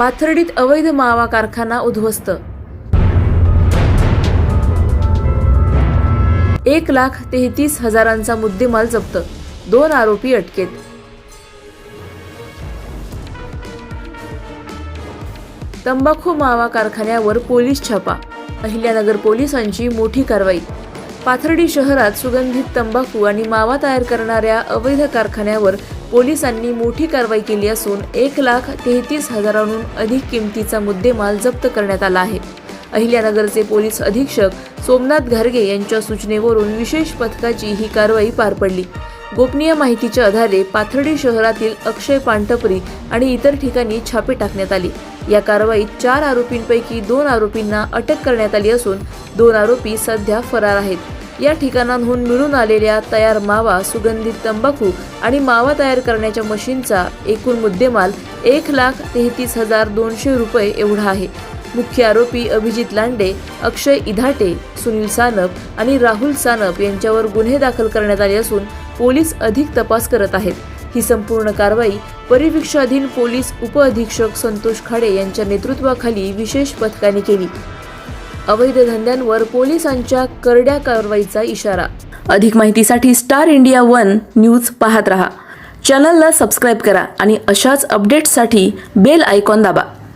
पाथर्डीत अवैध मावा कारखाना उद्ध्वस्त. एक लाख तेहतीस हजारांचा मुद्देमाल जप्त. दोन आरोपी अटकेत. तंबाखू मावा कारखान्यावर पोलीस छापा. अहिल्यानगर पोलिसांची मोठी कारवाई. पाथर्डी शहरात सुगंधित तंबाखू आणि मावा तयार करणाऱ्या अवैध कारखान्यावर पोलिसांनी मोठी कारवाई केली असून एक लाख तेहतीस हजारांहून अधिक किमतीचा मुद्देमाल जप्त करण्यात आला आहे. अहिल्यानगरचे पोलीस अधीक्षक सोमनाथ घारगे यांच्या सूचनेवरून विशेष पथकाची ही कारवाई पार पडली. गोपनीय माहितीच्या आधारे पाथर्डी शहरातील अक्षय पांटपरी आणि इतर ठिकाणी छापे टाकण्यात आले. या कारवाईत चार आरोपींपैकी दोन आरोपींना अटक करण्यात आली असून दोन आरोपी सध्या फरार आहेत. या ठिकाणांहून मिळून आलेल्या तयार मावा सुगंधित तंबाखू आणि मावा तयार करण्याच्या मशीनचा एकूण मुद्देमाल एक लाख तेहतीस हजार दोनशे रुपये एवढा आहे. मुख्य आरोपी अभिजित लांडे अक्षय इधाटे सुनील सानप आणि राहुल सानप यांच्यावर गुन्हे दाखल करण्यात आले असून पोलीस अधिक तपास करत आहेत. ही संपूर्ण कारवाई परिवीक्षाधीन पोलीस उपअधीक्षक संतोष खाडे यांच्या नेतृत्वाखाली विशेष पथकाने केली. अवैध धंद्यांवर पोलिसांच्या करड्या कारवाईचा इशारा. अधिक माहितीसाठी स्टार इंडिया वन न्यूज पाहत रहा. चॅनलला सबस्क्राईब करा आणि अशाच अपडेट्ससाठी बेल आयकॉन दाबा.